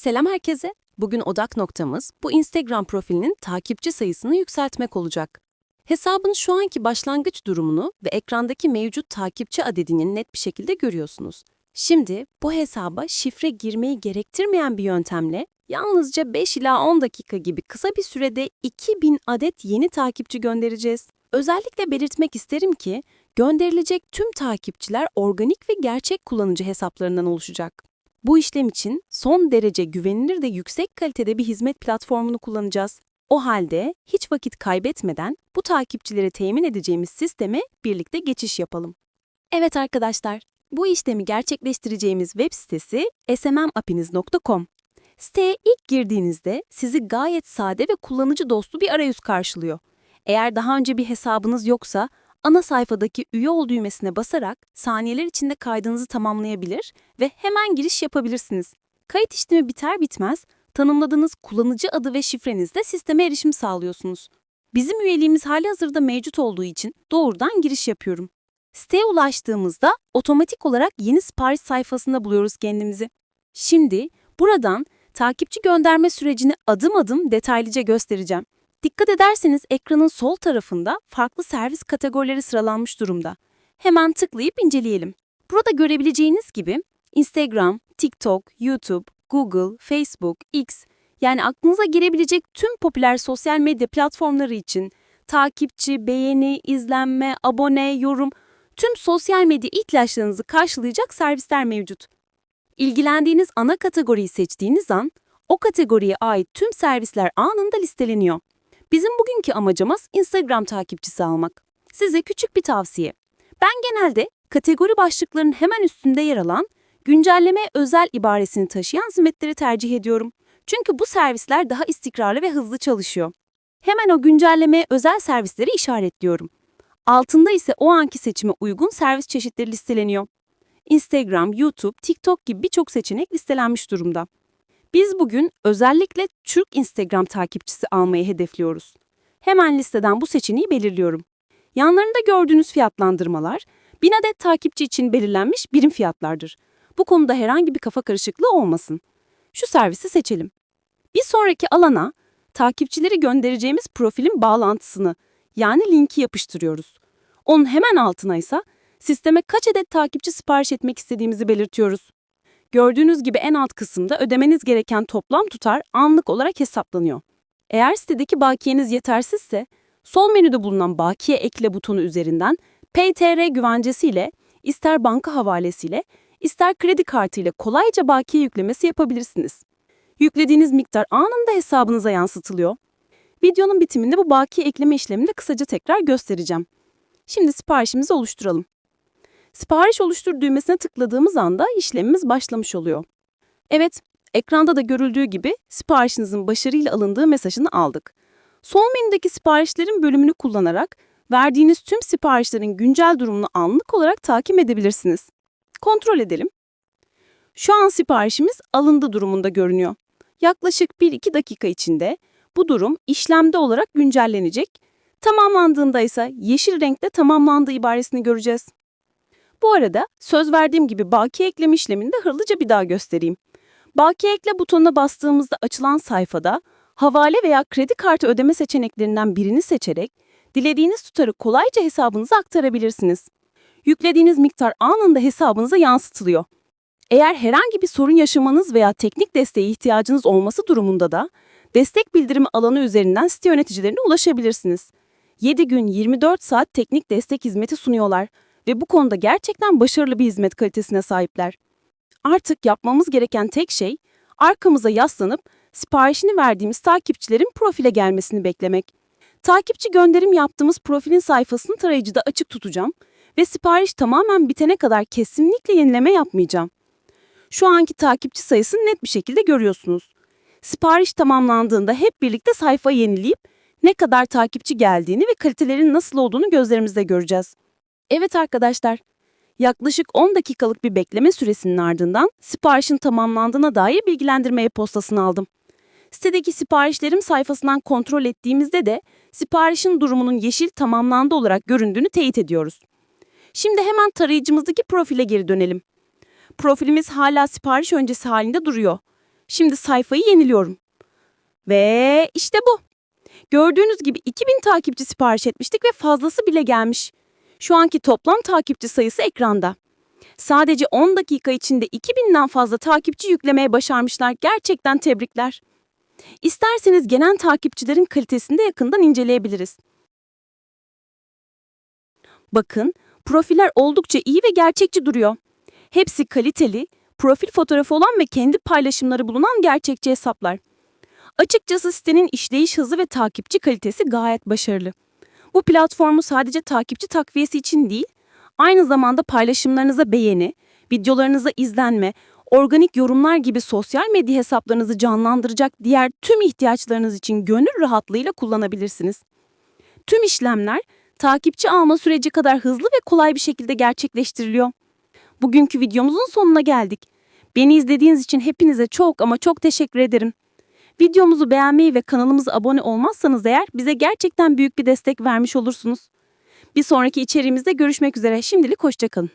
Selam herkese. Bugün odak noktamız bu Instagram profilinin takipçi sayısını yükseltmek olacak. Hesabın şu anki başlangıç durumunu ve ekrandaki mevcut takipçi adedini net bir şekilde görüyorsunuz. Şimdi bu hesaba şifre girmeyi gerektirmeyen bir yöntemle yalnızca 5 ila 10 dakika gibi kısa bir sürede 2000 adet yeni takipçi göndereceğiz. Özellikle belirtmek isterim ki gönderilecek tüm takipçiler organik ve gerçek kullanıcı hesaplarından oluşacak. Bu işlem için son derece güvenilir ve yüksek kalitede bir hizmet platformunu kullanacağız. O halde hiç vakit kaybetmeden bu takipçileri temin edeceğimiz sisteme birlikte geçiş yapalım. Evet arkadaşlar, bu işlemi gerçekleştireceğimiz web sitesi smmapiniz.com. Siteye ilk girdiğinizde sizi gayet sade ve kullanıcı dostu bir arayüz karşılıyor. Eğer daha önce bir hesabınız yoksa ana sayfadaki üye ol düğmesine basarak saniyeler içinde kaydınızı tamamlayabilir ve hemen giriş yapabilirsiniz. Kayıt işlemi biter bitmez tanımladığınız kullanıcı adı ve şifrenizle sisteme erişim sağlıyorsunuz. Bizim üyeliğimiz halihazırda mevcut olduğu için doğrudan giriş yapıyorum. Siteye ulaştığımızda otomatik olarak yeni sipariş sayfasında buluyoruz kendimizi. Şimdi buradan takipçi gönderme sürecini adım adım detaylıca göstereceğim. Dikkat ederseniz ekranın sol tarafında farklı servis kategorileri sıralanmış durumda. Hemen tıklayıp inceleyelim. Burada görebileceğiniz gibi Instagram, TikTok, YouTube, Google, Facebook, X yani aklınıza gelebilecek tüm popüler sosyal medya platformları için takipçi, beğeni, izlenme, abone, yorum tüm sosyal medya ihtiyaçlarınızı karşılayacak servisler mevcut. İlgilendiğiniz ana kategoriyi seçtiğiniz an o kategoriye ait tüm servisler anında listeleniyor. Bizim bugünkü amacımız Instagram takipçisi almak. Size küçük bir tavsiye. Ben genelde kategori başlıklarının hemen üstünde yer alan güncelleme özel ibaresini taşıyan hizmetleri tercih ediyorum. Çünkü bu servisler daha istikrarlı ve hızlı çalışıyor. Hemen o güncelleme özel servisleri işaretliyorum. Altında ise o anki seçime uygun servis çeşitleri listeleniyor. Instagram, YouTube, TikTok gibi birçok seçenek listelenmiş durumda. Biz bugün özellikle Türk Instagram takipçisi almayı hedefliyoruz. Hemen listeden bu seçeneği belirliyorum. Yanlarında gördüğünüz fiyatlandırmalar, 1000 adet takipçi için belirlenmiş birim fiyatlardır. Bu konuda herhangi bir kafa karışıklığı olmasın. Şu servisi seçelim. Bir sonraki alana takipçileri göndereceğimiz profilin bağlantısını yani linki yapıştırıyoruz. Onun hemen altına ise sisteme kaç adet takipçi sipariş etmek istediğimizi belirtiyoruz. Gördüğünüz gibi en alt kısımda ödemeniz gereken toplam tutar anlık olarak hesaplanıyor. Eğer sitedeki bakiyeniz yetersizse, sol menüde bulunan bakiye ekle butonu üzerinden PTR güvencesiyle, ister banka havalesiyle, ister kredi kartıyla kolayca bakiye yüklemesi yapabilirsiniz. Yüklediğiniz miktar anında hesabınıza yansıtılıyor. Videonun bitiminde bu bakiye ekleme işlemini de kısaca tekrar göstereceğim. Şimdi siparişimizi oluşturalım. Sipariş oluştur düğmesine tıkladığımız anda işlemimiz başlamış oluyor. Evet, ekranda da görüldüğü gibi siparişinizin başarıyla alındığı mesajını aldık. Sol menüdeki siparişlerin bölümünü kullanarak verdiğiniz tüm siparişlerin güncel durumunu anlık olarak takip edebilirsiniz. Kontrol edelim. Şu an siparişimiz alındı durumunda görünüyor. Yaklaşık 1-2 dakika içinde bu durum işlemde olarak güncellenecek. Tamamlandığında ise yeşil renkte tamamlandığı ibaresini göreceğiz. Bu arada söz verdiğim gibi bakiye ekleme işlemini de hızlıca bir daha göstereyim. Bakiye ekle butonuna bastığımızda açılan sayfada havale veya kredi kartı ödeme seçeneklerinden birini seçerek dilediğiniz tutarı kolayca hesabınıza aktarabilirsiniz. Yüklediğiniz miktar anında hesabınıza yansıtılıyor. Eğer herhangi bir sorun yaşamanız veya teknik desteğe ihtiyacınız olması durumunda da destek bildirimi alanı üzerinden site yöneticilerine ulaşabilirsiniz. 7 gün 24 saat teknik destek hizmeti sunuyorlar ve bu konuda gerçekten başarılı bir hizmet kalitesine sahipler. Artık yapmamız gereken tek şey arkamıza yaslanıp siparişini verdiğimiz takipçilerin profile gelmesini beklemek. Takipçi gönderim yaptığımız profilin sayfasını tarayıcıda açık tutacağım ve sipariş tamamen bitene kadar kesinlikle yenileme yapmayacağım. Şu anki takipçi sayısını net bir şekilde görüyorsunuz. Sipariş tamamlandığında hep birlikte sayfayı yenileyip ne kadar takipçi geldiğini ve kalitelerin nasıl olduğunu gözlerimizde göreceğiz. Evet arkadaşlar, yaklaşık 10 dakikalık bir bekleme süresinin ardından siparişin tamamlandığına dair bilgilendirme e-postasını aldım. Sitedeki siparişlerim sayfasından kontrol ettiğimizde de siparişin durumunun yeşil tamamlandı olarak göründüğünü teyit ediyoruz. Şimdi hemen tarayıcımızdaki profile geri dönelim. Profilimiz hala sipariş öncesi halinde duruyor. Şimdi sayfayı yeniliyorum. Ve işte bu. Gördüğünüz gibi 2000 takipçi sipariş etmiştik ve fazlası bile gelmiş. Şu anki toplam takipçi sayısı ekranda. Sadece 10 dakika içinde 2000'den fazla takipçi yüklemeye başarmışlar. Gerçekten tebrikler. İsterseniz gelen takipçilerin kalitesini de yakından inceleyebiliriz. Bakın, profiller oldukça iyi ve gerçekçi duruyor. Hepsi kaliteli, profil fotoğrafı olan ve kendi paylaşımları bulunan gerçekçi hesaplar. Açıkçası sitenin işleyiş hızı ve takipçi kalitesi gayet başarılı. Bu platformu sadece takipçi takviyesi için değil, aynı zamanda paylaşımlarınıza beğeni, videolarınıza izlenme, organik yorumlar gibi sosyal medya hesaplarınızı canlandıracak diğer tüm ihtiyaçlarınız için gönül rahatlığıyla kullanabilirsiniz. Tüm işlemler takipçi alma süreci kadar hızlı ve kolay bir şekilde gerçekleştiriliyor. Bugünkü videomuzun sonuna geldik. Beni izlediğiniz için hepinize çok ama çok teşekkür ederim. Videomuzu beğenmeyi ve kanalımıza abone olmazsanız eğer bize gerçekten büyük bir destek vermiş olursunuz. Bir sonraki içeriğimizde görüşmek üzere. Şimdilik hoşçakalın.